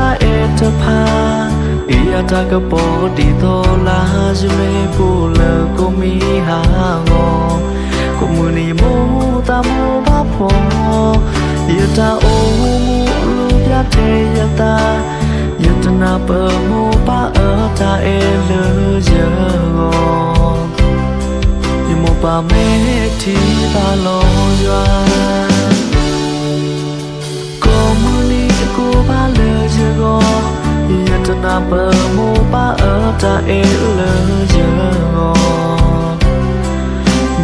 တာအေတပါအေရတာကပေါ်တီတော်လာဇမေပူလကိုမီဟာငောကိုမူနီမိုတာမိုဘာဖောယတာအိုမူလူပြတဲ့ယတာယတနာပမောပါအတာအေလူဇောယမောပါမေတီတာလောရွာ pemu pa ta ele jango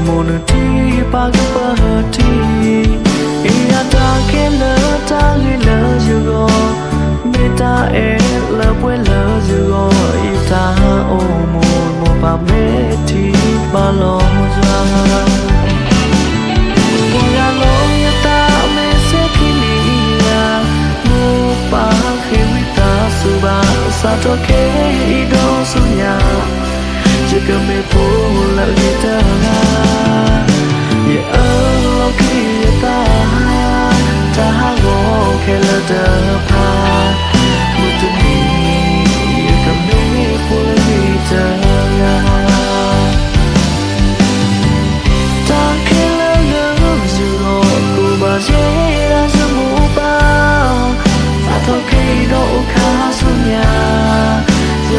monati pa pa ti e ata ke la ta li la jugo meta ele pwe la jugo ita o mo mo pa me ti pa lo jwa toqué y no soñar. Llegame por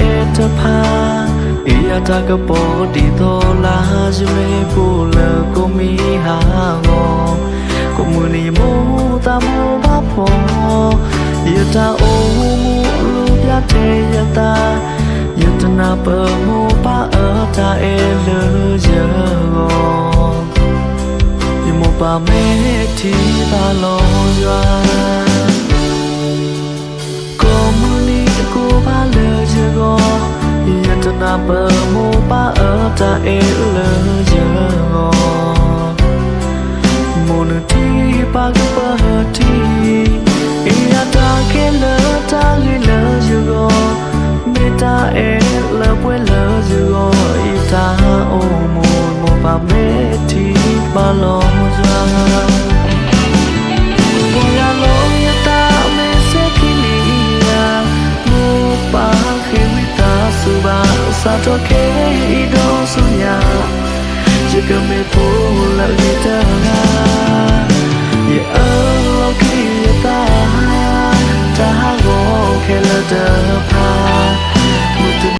အေတဖာအေယတာကပေါ်တီတော်လာဇမေပူလကိုမီဟာငောကိုမူနီမူတာမူဘာဖောယတာအိုမူလူပြတဲ့ယတာယတနာပမူပါအတာအေလူရောယမပါမေတီပါလောရွာ pemu pa ta ele jango mon ti pa ga pa ti e ata ke la ta li la jugo meta e la pue la jugo ita o mon mo pa me ti pa lo jango sato ke ido sonya Jika me pula di tengah